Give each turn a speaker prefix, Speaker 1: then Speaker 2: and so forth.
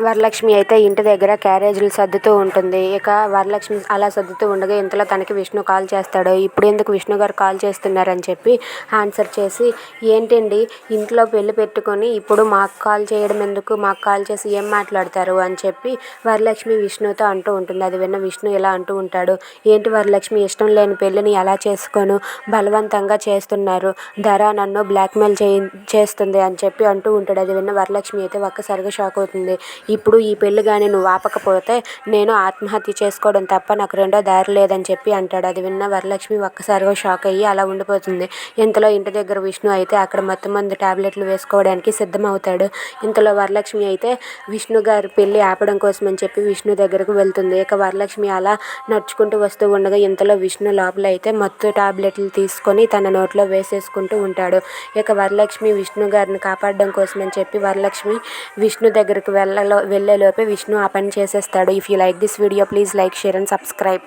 Speaker 1: వరలక్ష్మి అయితే ఇంటి దగ్గర క్యారేజీలు సర్దుతూ ఉంటుంది. ఇక వరలక్ష్మి అలా సర్దుతూ ఉండగా ఇంతలో తనకి విష్ణు కాల్ చేస్తాడు. ఇప్పుడు ఎందుకు విష్ణు గారు కాల్ చేస్తున్నారని చెప్పి ఆన్సర్ చేసి ఏంటండి ఇంట్లో పెళ్ళి పెట్టుకొని ఇప్పుడు మాకు కాల్ చేయడం ఎందుకు? మాకు కాల్ చేసి ఏం మాట్లాడతారు? అని చెప్పి వరలక్ష్మి విష్ణుతో అంటూ ఉంటుంది. అది విన్న విష్ణు ఇలా అంటూ ఉంటాడు. ఏంటి వరలక్ష్మి ఇష్టం లేని పెళ్ళిని ఎలా చేసుకోను? బలవంతంగా చేస్తున్నారు. ధర నన్ను బ్లాక్మెయిల్ చేయి చేస్తుంది అని చెప్పి అంటూ ఉంటాడు. అది విన్న వరలక్ష్మి అయితే ఒక్కసారిగా షాక్ అవుతుంది. ఇప్పుడు ఈ పెళ్ళి కానీ నువ్వు ఆపకపోతే నేను ఆత్మహత్య చేసుకోవడం తప్ప నాకు రెండో దారి లేదని చెప్పి అంటాడు. అది విన్న వరలక్ష్మి ఒక్కసారిగా షాక్ అయ్యి అలా ఉండిపోతుంది. ఇంతలో ఇంటి దగ్గర విష్ణు అయితే అక్కడ మొత్తం మంది టాబ్లెట్లు వేసుకోవడానికి సిద్ధమవుతాడు. ఇంతలో వరలక్ష్మి అయితే విష్ణు గారి పెళ్ళి ఆపడం కోసం అని చెప్పి విష్ణు దగ్గరకు వెళ్తుంది. ఇక వరలక్ష్మి అలా నడుచుకుంటూ వస్తూ ఉండగా ఇంతలో విష్ణు లోపల అయితే మత్తు టాబ్లెట్లు తీసుకొని తన నోట్లో వేసేసుకుంటూ ఉంటాడు. ఇక వరలక్ష్మి విష్ణు గారిని కాపాడడం కోసం అని చెప్పి వరలక్ష్మి విష్ణు దగ్గరకు వెళ్ళలో వెళ్ళేలోపే విష్ణు ఆ పని చేసేస్తాడు. If you like this video please like share and subscribe